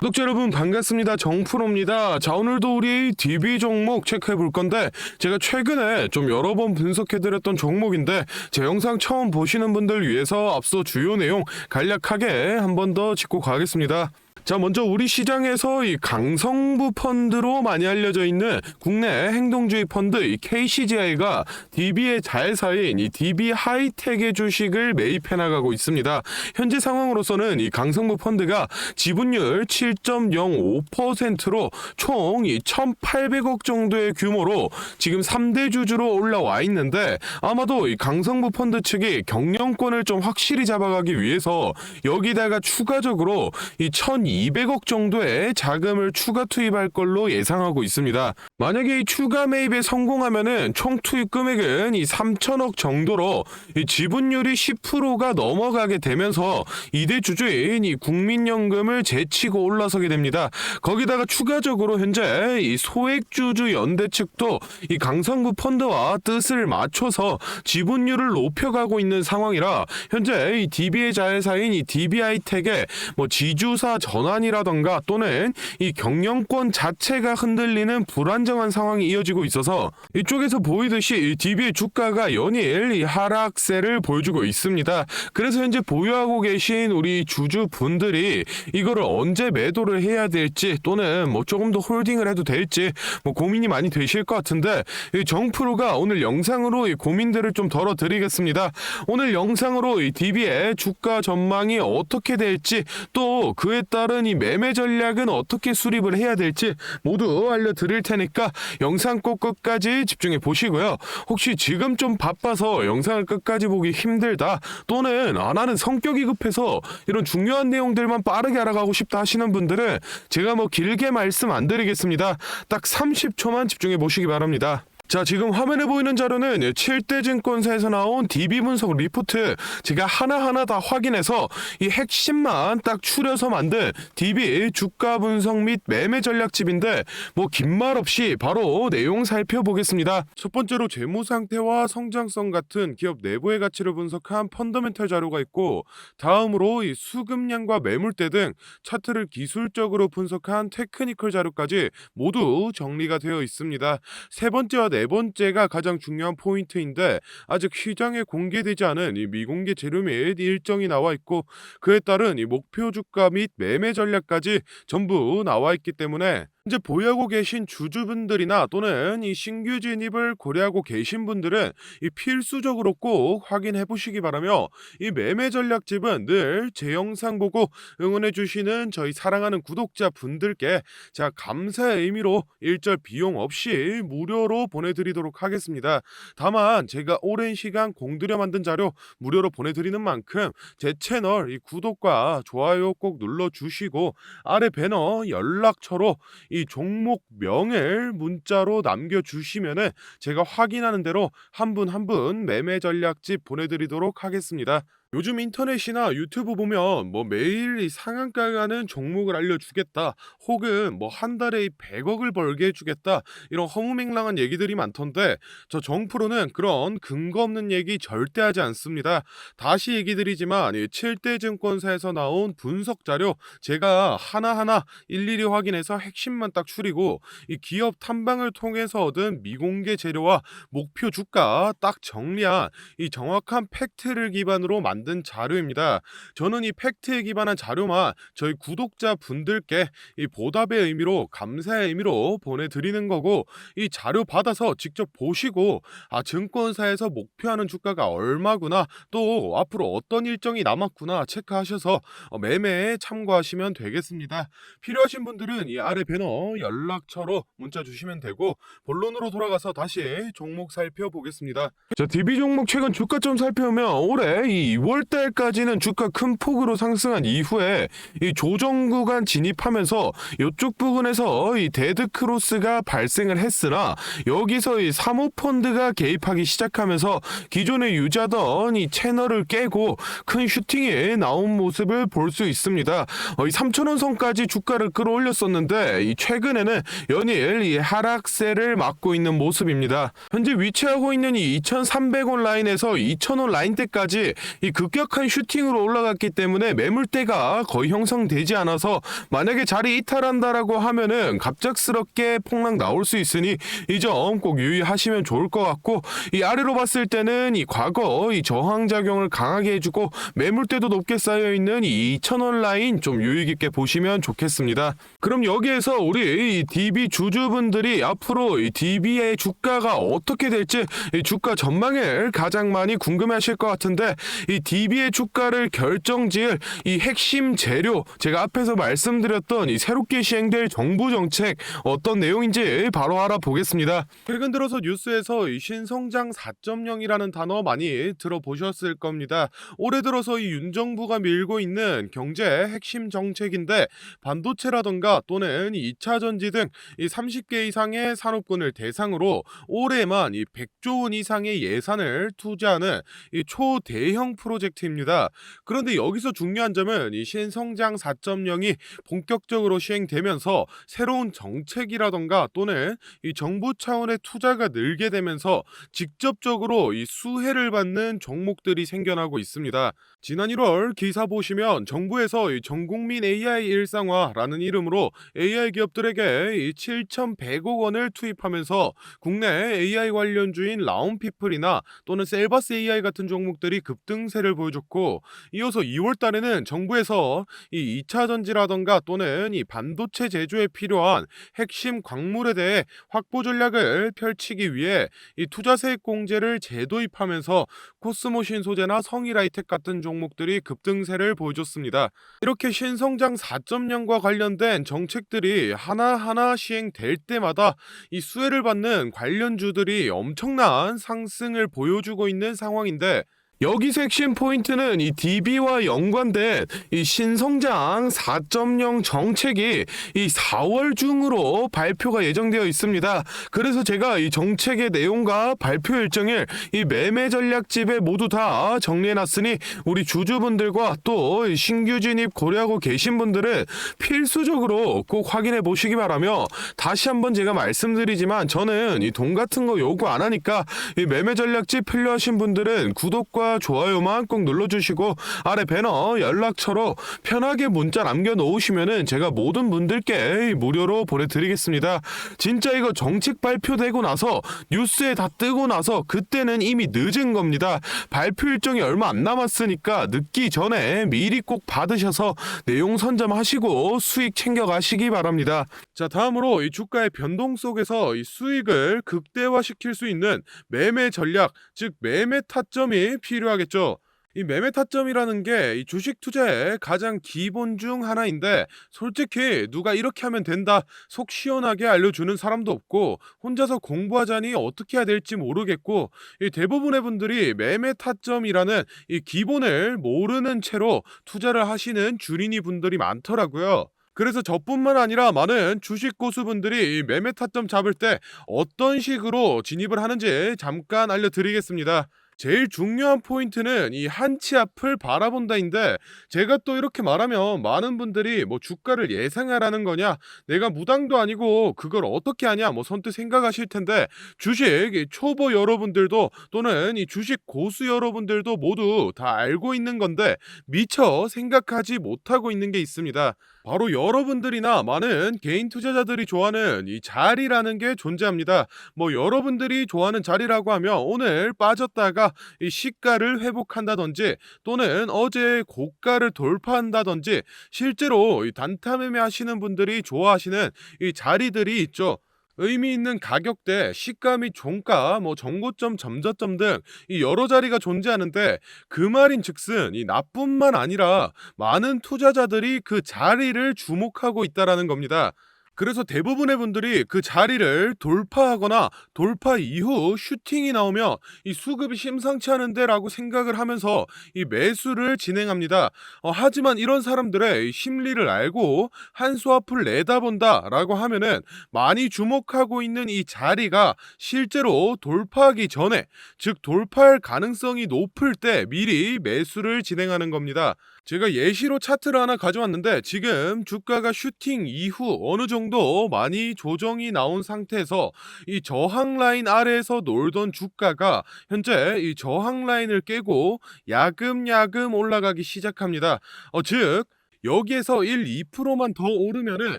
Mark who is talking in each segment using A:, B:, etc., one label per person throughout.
A: 구독자 여러분 반갑습니다. 정프로입니다. 자 오늘도 우리 DB 종목 체크해 볼 건데 제가 최근에 좀 여러 번 분석해 드렸던 종목인데 제 영상 처음 보시는 분들 위해서 앞서 주요 내용 간략하게 한 번 더 짚고 가겠습니다. 자 먼저 우리 시장에서 이 강성부 펀드로 많이 알려져 있는 국내 행동주의 펀드 이 KCGI가 DB의 자회사인 이 DB 하이텍의 주식을 매입해 나가고 있습니다. 현재 상황으로서는 이 강성부 펀드가 지분율 7.05%로 총 이 1,800억 정도의 규모로 지금 3대 주주로 올라와 있는데 아마도 이 강성부 펀드 측이 경영권을 좀 확실히 잡아가기 위해서 여기다가 추가적으로 이 1,200억 정도의 자금을 추가 투입할 걸로 예상하고 있습니다. 만약에 이 추가 매입에 성공하면은 총 투입 금액은 이 3천억 정도로 이 지분율이 10%가 넘어가게 되면서 이대 주주인 이 국민연금을 제치고 올라서게 됩니다. 거기다가 추가적으로 현재 이 소액주주 연대 측도 이 강성구 펀드와 뜻을 맞춰서 지분율을 높여가고 있는 상황이라 현재 이 DB의 자회사인 이 DB하이텍의 뭐 지주사 전 환이라던가 또는 이 경영권 자체가 흔들리는 불안정한 상황이 이어지고 있어서 이쪽에서 보이듯이 이 DB의 주가가 연일 이 하락세를 보여주고 있습니다. 그래서 현재 보유하고 계신 우리 주주분들이 이거를 언제 매도를 해야 될지 또는 뭐 조금 더 홀딩을 해도 될지 뭐 고민이 많이 되실 것 같은데 이 정프로가 오늘 영상으로 이 고민들을 좀 덜어드리겠습니다. 오늘 영상으로 이 DB의 주가 전망이 어떻게 될지 또 그에 따른 이 매매 전략은 어떻게 수립을 해야 될지 모두 알려드릴 테니까 영상 꼭 끝까지 집중해 보시고요. 혹시 지금 좀 바빠서 영상을 끝까지 보기 힘들다 또는 아 나는 성격이 급해서 이런 중요한 내용들만 빠르게 알아가고 싶다 하시는 분들은 제가 뭐 길게 말씀 안 드리겠습니다. 딱 30초만 집중해 보시기 바랍니다. 자, 지금 화면에 보이는 자료는 7대 증권사에서 나온 DB 분석 리포트 제가 하나하나 다 확인해서 이 핵심만 딱 추려서 만든 DB 주가 분석 및 매매 전략집인데 뭐 긴 말 없이 바로 내용 살펴보겠습니다. 첫 번째로 재무 상태와 성장성 같은 기업 내부의 가치를 분석한 펀더멘털 자료가 있고 다음으로 이 수급량과 매물대 등 차트를 기술적으로 분석한 테크니컬 자료까지 모두 정리가 되어 있습니다. 세 번째와 네 번째가 가장 중요한 포인트인데 아직 시장에 공개되지 않은 이 미공개 재료 및 일정이 나와 있고 그에 따른 이 목표 주가 및 매매 전략까지 전부 나와 있기 때문에 현재 보유하고 계신 주주분들이나 또는 이 신규 진입을 고려하고 계신 분들은 이 필수적으로 꼭 확인해 보시기 바라며 이 매매 전략집은 늘 제 영상 보고 응원해 주시는 저희 사랑하는 구독자 분들께 제가 감사의 의미로 일절 비용 없이 무료로 보내드리도록 하겠습니다. 다만 제가 오랜 시간 공들여 만든 자료 무료로 보내드리는 만큼 제 채널 이 구독과 좋아요 꼭 눌러 주시고 아래 배너 연락처로 이 종목 명을 문자로 남겨주시면은 제가 확인하는 대로 한 분 한 분 매매 전략집 보내드리도록 하겠습니다. 요즘 인터넷이나 유튜브 보면 뭐 매일 이 상한가 가는 종목을 알려주겠다 혹은 뭐 한 달에 100억을 벌게 해주겠다 이런 허무맹랑한 얘기들이 많던데 저 정프로는 그런 근거 없는 얘기 절대 하지 않습니다. 다시 얘기 드리지만 이 7대 증권사에서 나온 분석 자료 제가 하나하나 일일이 확인해서 핵심만 딱 추리고 이 기업 탐방을 통해서 얻은 미공개 재료와 목표 주가 딱 정리한 이 정확한 팩트를 기반으로 만든 자료입니다. 저는 이 팩트에 기반한 자료만 저희 구독자 분들께 이 보답의 의미로 감사의 의미로 보내드리는 거고 이 자료 받아서 직접 보시고 아 증권사에서 목표하는 주가가 얼마구나 또 앞으로 어떤 일정이 남았구나 체크하셔서 어, 매매에 참고하시면 되겠습니다. 필요하신 분들은 이 아래 배너 연락처로 문자 주시면 되고 본론으로 돌아가서 다시 종목 살펴보겠습니다. 자, DB 종목 최근 주가 좀 살펴보면 올해 이 2월 달까지는 주가 큰 폭으로 상승한 이후에 이 조정 구간 진입하면서 이쪽 부분에서 이 데드 크로스가 발생을 했으나 여기서 이 사모펀드가 개입하기 시작하면서 기존에 유지하던 이 채널을 깨고 큰 슈팅이 나온 모습을 볼 수 있습니다. 어, 이 3천원 선까지 주가를 끌어올렸었는데 이 최근에는 연일 이 하락세를 맞고 있는 모습입니다. 현재 위치하고 있는 이 2,300원 라인에서 2,000원 라인 대까지 이 급격한 슈팅으로 올라갔기 때문에 매물대가 거의 형성되지 않아서 만약에 자리 이탈한다라고 하면은 갑작스럽게 폭락 나올 수 있으니 이 점 꼭 유의하시면 좋을 것 같고 이 아래로 봤을 때는 이 과거 이 저항 작용을 강하게 해주고 매물대도 높게 쌓여 있는 이 2,000원 라인 좀 유의 깊게 보시면 좋겠습니다. 그럼 여기에서 우리 이 DB 주주분들이 앞으로 이 DB의 주가가 어떻게 될지 이 주가 전망을 가장 많이 궁금해하실 것 같은데 이 DB의 주가를 결정지을 이 핵심 재료 제가 앞에서 말씀드렸던 이 새롭게 시행될 정부 정책 어떤 내용인지 바로 알아보겠습니다. 최근 들어서 뉴스에서 이 신성장 4.0이라는 단어 많이 들어보셨을 겁니다. 올해 들어서 이 윤 정부가 밀고 있는 경제 핵심 정책인데 반도체라던가 또는 2차 전지 등 이 30개 이상의 산업군을 대상으로 올해만 이 100조 원 이상의 예산을 투자하는 이 초대형 프로젝트입니다. 그런데 여기서 중요한 점은 이 신성장 4.0이 본격적으로 시행되면서 새로운 정책이라던가 또는 이 정부 차원의 투자가 늘게 되면서 직접적으로 이 수혜를 받는 종목들이 생겨나고 있습니다. 지난 1월 기사 보시면 정부에서 이 전국민 AI 일상화라는 이름으로 AI 기업들에게 이 7,100억 원을 투입하면서 국내 AI 관련주인 라운피플이나 또는 셀바스 AI 같은 종목들이 급등세 를 보여줬고 이어서 2월 달에는 정부에서 이 2차 전지라던가 또는 이 반도체 제조에 필요한 핵심 광물에 대해 확보 전략을 펼치기 위해 이 투자세액 공제를 재도입하면서 코스모 신 소재나 성일하이텍 같은 종목들이 급등세를 보여줬습니다. 이렇게 신성장 4.0과 관련된 정책들이 하나하나 시행될 때마다 이 수혜를 받는 관련주들이 엄청난 상승을 보여주고 있는 상황인데 여기서 핵심 포인트는 이 DB와 연관된 이 신성장 4.0 정책이 이 4월 중으로 발표가 예정되어 있습니다. 그래서 제가 이 정책의 내용과 발표 일정을 이 매매 전략집에 모두 다 정리해 놨으니 우리 주주분들과 또이 신규 진입 고려하고 계신 분들은 필수적으로 꼭 확인해 보시기 바라며 다시 한번 제가 말씀드리지만 저는 이 돈 같은 거 요구 안 하니까 이 매매 전략집 필요하신 분들은 구독과 좋아요만 꼭 눌러주시고 아래 배너 연락처로 편하게 문자 남겨놓으시면은 제가 모든 분들께 무료로 보내드리겠습니다. 진짜 이거 정책 발표되고 나서 뉴스에 다 뜨고 나서 그때는 이미 늦은 겁니다. 발표 일정이 얼마 안 남았으니까 늦기 전에 미리 꼭 받으셔서 내용 선점하시고 수익 챙겨가시기 바랍니다. 자 다음으로 이 주가의 변동 속에서 이 수익을 극대화시킬 수 있는 매매 전략 즉 매매 타점이 필요 하겠죠. 이 매매 타점이라는 게 이 주식 투자의 가장 기본 중 하나인데 솔직히 누가 이렇게 하면 된다 속 시원하게 알려주는 사람도 없고 혼자서 공부하자니 어떻게 해야 될지 모르겠고 이 대부분의 분들이 매매 타점이라는 이 기본을 모르는 채로 투자를 하시는 주린이 분들이 많더라고요. 그래서 저뿐만 아니라 많은 주식 고수분들이 이 매매 타점 잡을 때 어떤 식으로 진입을 하는지 잠깐 알려드리겠습니다. 제일 중요한 포인트는 이 한치 앞을 바라본다인데 제가 또 이렇게 말하면 많은 분들이 뭐 주가를 예상하라는 거냐 내가 무당도 아니고 그걸 어떻게 하냐 뭐 선뜻 생각하실 텐데 주식 이 초보 여러분들도 또는 이 주식 고수 여러분들도 모두 다 알고 있는 건데 미처 생각하지 못하고 있는 게 있습니다. 바로 여러분들이나 많은 개인 투자자들이 좋아하는 이 자리라는 게 존재합니다. 뭐 여러분들이 좋아하는 자리라고 하면 오늘 빠졌다가 이 시가를 회복한다든지 또는 어제 고가를 돌파한다든지 실제로 이 단타 매매 하시는 분들이 좋아하시는 이 자리들이 있죠. 의미 있는 가격대, 시가 및 종가, 뭐 정고점, 점저점 등 이 여러 자리가 존재하는데 그 말인 즉슨 이 나뿐만 아니라 많은 투자자들이 그 자리를 주목하고 있다라는 겁니다. 그래서 대부분의 분들이 그 자리를 돌파하거나 돌파 이후 슈팅이 나오면 이 수급이 심상치 않은데라고 생각을 하면서 이 매수를 진행합니다. 어, 하지만 이런 사람들의 이 심리를 알고 한수 앞을 내다본다라고 하면은 많이 주목하고 있는 이 자리가 실제로 돌파하기 전에 즉 돌파할 가능성이 높을 때 미리 매수를 진행하는 겁니다. 제가 예시로 차트를 하나 가져왔는데 지금 주가가 슈팅 이후 어느 정도 정도 많이 조정이 나온 상태에서 이 저항 라인 아래에서 놀던 주가가 현재 이 저항 라인을 깨고 야금야금 올라가기 시작합니다. 어, 즉 여기에서 1, 2%만 더 오르면은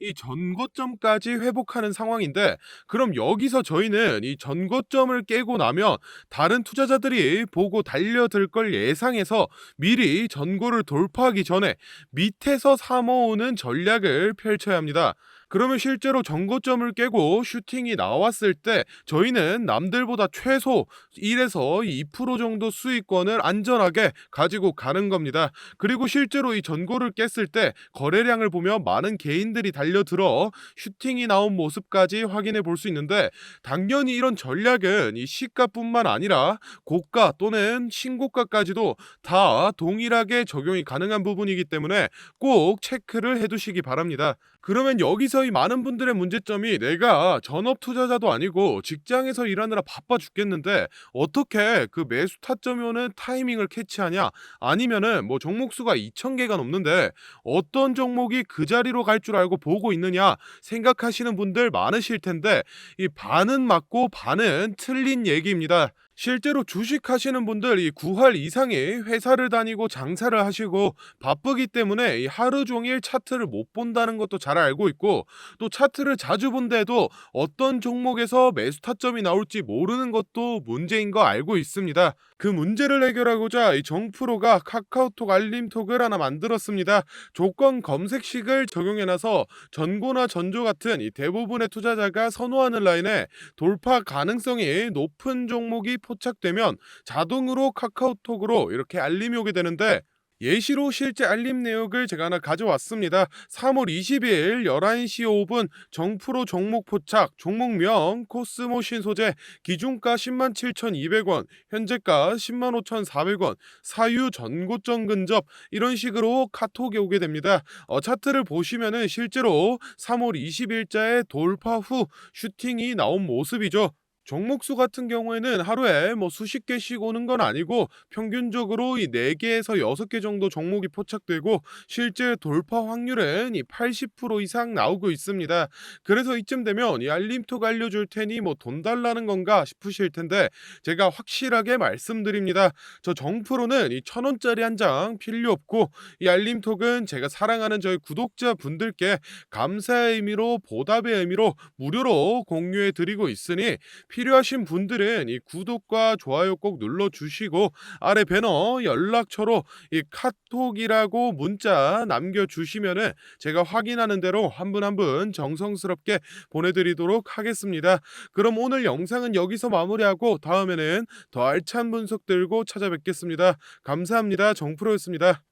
A: 이 전고점까지 회복하는 상황인데 그럼 여기서 저희는 이 전고점을 깨고 나면 다른 투자자들이 보고 달려들 걸 예상해서 미리 전고를 돌파하기 전에 밑에서 사모으는 전략을 펼쳐야 합니다. 그러면 실제로 전고점을 깨고 슈팅이 나왔을 때 저희는 남들보다 최소 1에서 2% 정도 수익권을 안전하게 가지고 가는 겁니다. 그리고 실제로 이 전고를 깼을 때 거래량을 보면 많은 개인들이 달려들어 슈팅이 나온 모습까지 확인해 볼 수 있는데 당연히 이런 전략은 이 시가뿐만 아니라 고가 또는 신고가까지도 다 동일하게 적용이 가능한 부분이기 때문에 꼭 체크를 해 두시기 바랍니다. 그러면 여기서 이 많은 분들의 문제점이 내가 전업 투자자도 아니고 직장에서 일하느라 바빠 죽겠는데 어떻게 그 매수 타점이 오는 타이밍을 캐치하냐 아니면은 뭐 종목 수가 2,000개가 넘는데 어떤 종목이 그 자리로 갈 줄 알고 보고 있느냐 생각하시는 분들 많으실 텐데 이 반은 맞고 반은 틀린 얘기입니다. 실제로 주식 하시는 분들 이 9할 이상의 회사를 다니고 장사를 하시고 바쁘기 때문에 이 하루 종일 차트를 못 본다는 것도 잘 알고 있고 또 차트를 자주 본데도 어떤 종목에서 매수 타점이 나올지 모르는 것도 문제인 거 알고 있습니다. 그 문제를 해결하고자 이 정프로가 카카오톡 알림톡을 하나 만들었습니다. 조건 검색식을 적용해놔서 전고나 전조 같은 이 대부분의 투자자가 선호하는 라인에 돌파 가능성이 높은 종목이 포착되면 자동으로 카카오톡으로 이렇게 알림이 오게 되는데 예시로 실제 알림 내역을 제가 하나 가져왔습니다. 3월 20일 11시 5분 정프로 종목 포착, 종목명 코스모 신소재, 기준가 10만 7,200원, 현재가 10만 5,400원, 사유 전고점 근접 이런 식으로 카톡이 오게 됩니다. 어, 차트를 보시면은 실제로 3월 20일자에 돌파 후 슈팅이 나온 모습이죠. 종목수 같은 경우에는 하루에 뭐 수십 개씩 오는 건 아니고 평균적으로 이 4개에서 6개 정도 종목이 포착되고 실제 돌파 확률은 이 80% 이상 나오고 있습니다. 그래서 이쯤 되면 이 알림톡 알려줄 테니 뭐 돈 달라는 건가 싶으실 텐데 제가 확실하게 말씀드립니다. 저 정프로는 이 천 원짜리 한 장 필요 없고 이 알림톡은 제가 사랑하는 저희 구독자 분들께 감사의 의미로 보답의 의미로 무료로 공유해 드리고 있으니 필요하신 분들은 이 구독과 좋아요 꼭 눌러주시고 아래 배너 연락처로 이 카톡이라고 문자 남겨주시면은 제가 확인하는 대로 한 분 한 분 정성스럽게 보내드리도록 하겠습니다. 그럼 오늘 영상은 여기서 마무리하고 다음에는 더 알찬 분석 들고 찾아뵙겠습니다. 감사합니다. 정프로였습니다.